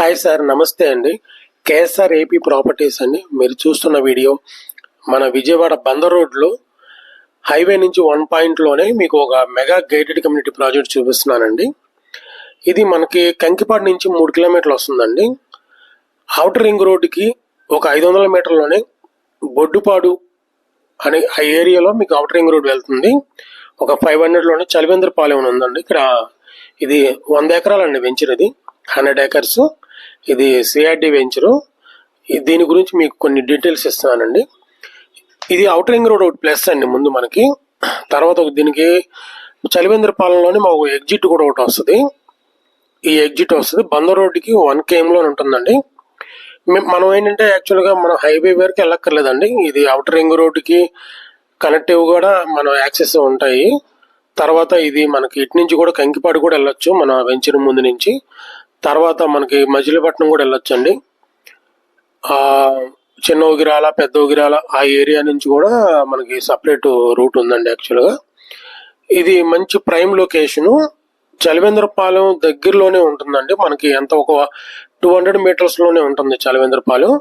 Hi sir నమస్తే అండి. KSR AP properties అండి. మీరు చూస్తున్న వీడియో మన విజయవాడ బందర్ రోడ్లో హైవే నుంచి వన్ పాయింట్లోనే మీకు ఒక మెగా గేటెడ్ కమ్యూనిటీ ప్రాజెక్ట్ చూపిస్తున్నానండి. ఇది మనకి కంకిపాడు నుంచి మూడు కిలోమీటర్లు వస్తుందండి. అవుటర్ రింగ్ రోడ్డుకి ఒక ఐదు వందల మీటర్లోనే బొడ్డుపాడు అనే ఆ ఏరియాలో మీకు అవుటర్ రింగ్ రోడ్ వెళ్తుంది. ఒక ఫైవ్ హండ్రెడ్లోనే చలివేంద్రపాలెం ఉందండి. ఇక్కడ ఇది వంద ఎకరాలండి వెంచర్ ఇది హండ్రెడ్ ఏకర్స్ ఇది సిఆర్డి వెంచరు దీని గురించి మీకు కొన్ని డీటెయిల్స్ ఇస్తున్నానండి. ఇది అవుటర్ రింగ్ రోడ్ ఒకటి ప్లస్ అండి ముందు మనకి. తర్వాత ఒక దీనికి చలివేంద్రపాలెంలోనే మాకు ఎగ్జిట్ కూడా ఒకటి వస్తుంది. ఈ ఎగ్జిట్ వస్తుంది. బందర్ రోడ్డుకి వన్ కేఎంలో ఉంటుందండి. మనం ఏంటంటే యాక్చువల్గా మనం హైవే వరకు వెళ్ళక్కర్లేదండి. ఇది అవుటర్ రింగ్ రోడ్డుకి కనెక్టివ్ కూడా మన యాక్సెస్ ఉంటాయి. తర్వాత ఇది మనకి ఇటు నుంచి కూడా కంకిపాడు కూడా వెళ్ళొచ్చు మన వెంచర్ ముందు నుంచి. తర్వాత మనకి మజిలీపట్నం కూడా వెళ్ళొచ్చండి. చిన్న ఉగిరాల పెద్ద ఉగిరాల ఆ ఏరియా నుంచి కూడా మనకి సపరేట్ రూట్ ఉందండి యాక్చువల్గా ఇది మంచి ప్రైమ్ లొకేషను. చలివేంద్రపాలెం దగ్గరలోనే ఉంటుందండి. మనకి ఎంత ఒక టూ హండ్రెడ్ మీటర్స్లోనే ఉంటుంది చలివేంద్రపాలెం.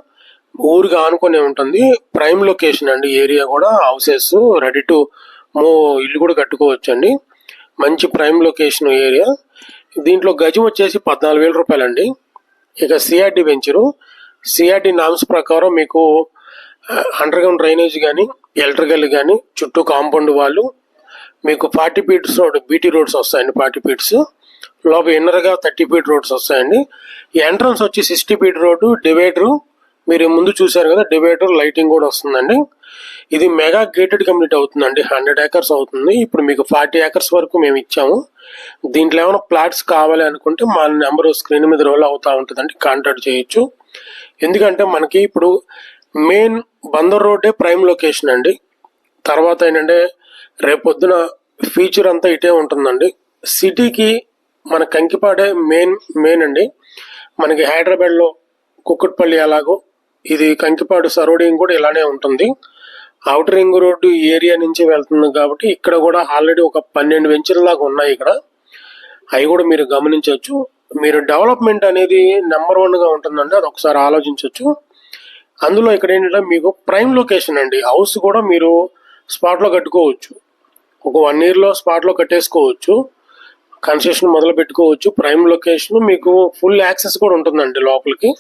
ఊరికి ఆనుకునే ఉంటుంది. ప్రైమ్ లొకేషన్ అండి. ఏరియా కూడా హౌసెస్ రెడీ టు మూ ఇల్లు కూడా కట్టుకోవచ్చు అండి మంచి ప్రైమ్ లొకేషన్ ఏరియా. దీంట్లో గజం వచ్చేసి పద్నాలుగు వేల రూపాయలండి. ఇక సిఆర్డి వెంచరు. సిఆర్డి నామ్స్ ప్రకారం మీకు అండర్ గ్రౌండ్ డ్రైనేజ్ కానీ ఎలక్ట్రికల్ కానీ చుట్టూ కాంపౌండ్ వాళ్ళు మీకు forty feets road BT roads వస్తాయండి ఫార్టీ ఫీట్స్. లోపల ఇన్నర్గా థర్టీ ఫీట్ రోడ్స్ వస్తాయండి. ఎంట్రన్స్ వచ్చి సిక్స్టీ ఫీట్ రోడ్డు డివైడరు మీరు ముందు చూశారు కదా డివైడర్ లైటింగ్ కూడా వస్తుందండి. ఇది మెగా గేటెడ్ కమ్యూనిటీ అవుతుందండి హండ్రెడ్ ఏకర్స్ అవుతుంది. ఇప్పుడు మీకు ఫార్టీ ఏకర్స్ వరకు మేము ఇచ్చాము. దీంట్లో ఏమైనా ప్లాట్స్ కావాలి అనుకుంటే మా నెంబర్ స్క్రీన్ మీద రోల్ అవుతా ఉంటుందండి కాంటాక్ట్ చేయొచ్చు. ఎందుకంటే మనకి ఇప్పుడు మెయిన్ బందర్ రోడ్డే ప్రైమ్ లొకేషన్ అండి. తర్వాత ఏంటంటే రేపొద్దున ఫీచర్ అంతా ఇటే ఉంటుందండి. సిటీకి మన కంకిపాడే మెయిన్ మెయిన్ అండి. మనకి హైదరాబాద్లో కుక్కట్పల్లి అలాగో ఇది కంకిపాడు సరౌండింగ్ కూడా ఇలానే ఉంటుంది. అవుట్ రింగ్ రోడ్డు ఈ ఏరియా నుంచి వెళ్తుంది కాబట్టి ఇక్కడ కూడా ఆల్రెడీ ఒక పన్నెండు వెంచర్ల దాకా ఉన్నాయి ఇక్కడ. అవి కూడా మీరు గమనించవచ్చు. మీరు డెవలప్మెంట్ అనేది నెంబర్ వన్గా ఉంటుందండి అది ఒకసారి ఆలోచించవచ్చు. అందులో ఇక్కడ ఏంటంటే మీకు ప్రైమ్ లొకేషన్ అండి. హౌస్ కూడా మీరు స్పాట్లో కట్టుకోవచ్చు. ఒక వన్ ఇయర్లో స్పాట్లో కట్టేసుకోవచ్చు. కన్స్ట్రక్షన్ మొదలు పెట్టుకోవచ్చు ప్రైమ్ లొకేషన్ మీకు ఫుల్ యాక్సెస్ కూడా ఉంటుందండి లోపలికి.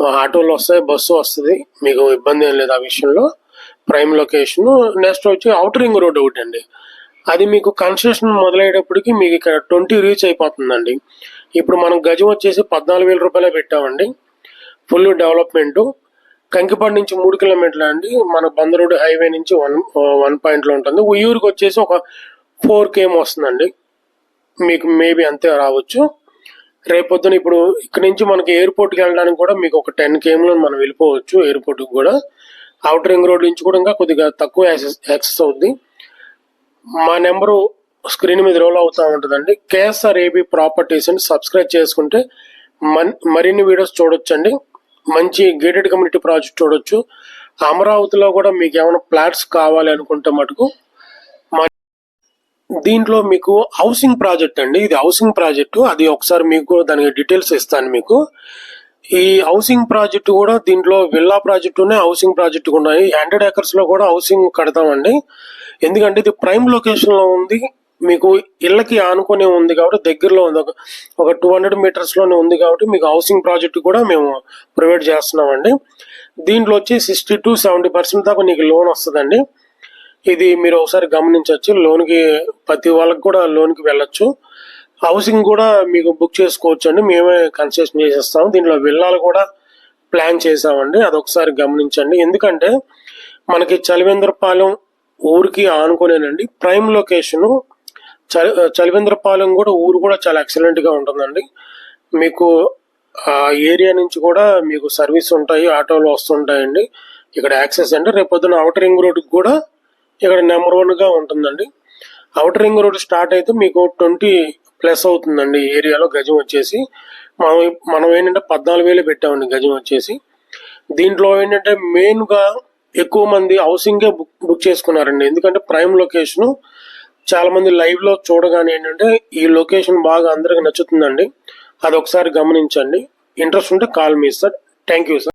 ఆటోలు వస్తాయి బస్సు వస్తుంది. మీకు ఇబ్బంది ఏం లేదు ఆ విషయంలో. ప్రైమ్ లొకేషన్ నెక్స్ట్ వచ్చి అవుటర్ రింగ్ రోడ్ ఒకటి అండి. అది మీకు కన్స్ట్రక్షన్ మొదలయ్యేటప్పటికి మీకు ఇక్కడ ట్వంటీ రీచ్ అయిపోతుందండి. ఇప్పుడు మనం గజం వచ్చేసి పద్నాలుగు వేల రూపాయలే పెట్టామండి. Full development. కంకిపాడు నుంచి మూడు కిలోమీటర్లు అండి. మన బందరోడ్ హైవే నుంచి వన్ వన్ పాయింట్లో ఉంటుంది. ఉయ్యూరుకి వచ్చేసి ఒక ఫోర్ కేఎం వస్తుందండి. మీకు మేబీ అంతే రావచ్చు. రేపొద్దున ఇప్పుడు ఇక్కడ నుంచి మనకి ఎయిర్పోర్ట్కి వెళ్ళడానికి కూడా మీకు ఒక టెన్ కేఎంలో మనం వెళ్ళిపోవచ్చు ఎయిర్పోర్ట్కి కూడా. అవుటర్ రింగ్ రోడ్ నుంచి కూడా ఇంకా కొద్దిగా తక్కువ యాక్సెస్ యాక్సెస్ అవుద్ది. మా నెంబరు స్క్రీన్ మీద రోల్ అవుతూ ఉంటుందండి. కేఎస్ఆర్ ఏబీ ప్రాపర్టీస్ అని సబ్స్క్రైబ్ చేసుకుంటే మన్ మరిన్ని వీడియోస్ చూడొచ్చండి. మంచి గేటెడ్ కమ్యూనిటీ ప్రాజెక్ట్ చూడొచ్చు. అమరావతిలో కూడా మీకు ఏమైనా ప్లాట్స్ కావాలి అనుకుంటే మటుకు దీంట్లో మీకు హౌసింగ్ ప్రాజెక్ట్ అండి. ఇది హౌసింగ్ ప్రాజెక్టు. అది ఒకసారి మీకు దానికి డీటెయిల్స్ ఇస్తాను మీకు. ఈ హౌసింగ్ ప్రాజెక్ట్ కూడా దీంట్లో విల్లా ప్రాజెక్టునే హౌసింగ్ ప్రాజెక్ట్ ఉన్నాయి. హండ్రెడ్ ఏకర్స్లో కూడా హౌసింగ్ కడతామండి. ఎందుకంటే ఇది ప్రైమ్ లొకేషన్లో ఉంది. మీకు ఇళ్ళకి ఆనుకొని ఉంది కాబట్టి దగ్గరలో ఉంది. ఒక ఒక టూ హండ్రెడ్ మీటర్స్లోనే ఉంది కాబట్టి మీకు హౌసింగ్ ప్రాజెక్ట్ కూడా మేము ప్రొవైడ్ చేస్తున్నామండి. దీంట్లో వచ్చి సిక్స్టీ టు సెవెంటీ పర్సెంట్ దాకా నీకు లోన్ వస్తుందండి. ఇది మీరు ఒకసారి గమనించవచ్చు. లోన్కి ప్రతి వాళ్ళకి కూడా లోన్కి వెళ్ళొచ్చు. హౌసింగ్ కూడా మీకు బుక్ చేసుకోవచ్చు అండి మేమే కన్సెషన్ చేసేస్తాము. దీంట్లో విల్లాలు కూడా ప్లాన్ చేసామండి అదొకసారి గమనించండి. ఎందుకంటే మనకి చలివేంద్రపాలెం ఊరికి ఆనుకునేనండి. ప్రైమ్ లొకేషను చలి చలివేంద్రపాలెం కూడా ఊరు కూడా చాలా ఎక్సలెంట్గా ఉంటుందండి. మీకు ఆ ఏరియా నుంచి కూడా మీకు సర్వీస్ ఉంటాయి ఆటోలు వస్తుంటాయండి. ఇక్కడ యాక్సెస్ అంటే రేపు పొద్దున అవుటర్ రింగ్ రోడ్కి కూడా ఇక్కడ నెంబర్ వన్గా ఉంటుందండి. అవుటర్ రింగ్ రోడ్ స్టార్ట్ అయితే మీకు ట్వంటీ ప్లస్ అవుతుందండి. ఏరియాలో గజం వచ్చేసి మనం మనం ఏంటంటే పద్నాలుగు వేలు పెట్టామండి గజం వచ్చేసి. దీంట్లో ఏంటంటే మెయిన్గా ఎక్కువ మంది హౌసింగే బుక్ బుక్ చేసుకున్నారండి. ఎందుకంటే ప్రైమ్ లొకేషన్ చాలా మంది లైవ్లో చూడగానే ఏంటంటే ఈ లొకేషన్ బాగా అందరికి నచ్చుతుందండి. అది ఒకసారి గమనించండి. ఇంట్రెస్ట్ ఉంటే call me sir thank you sir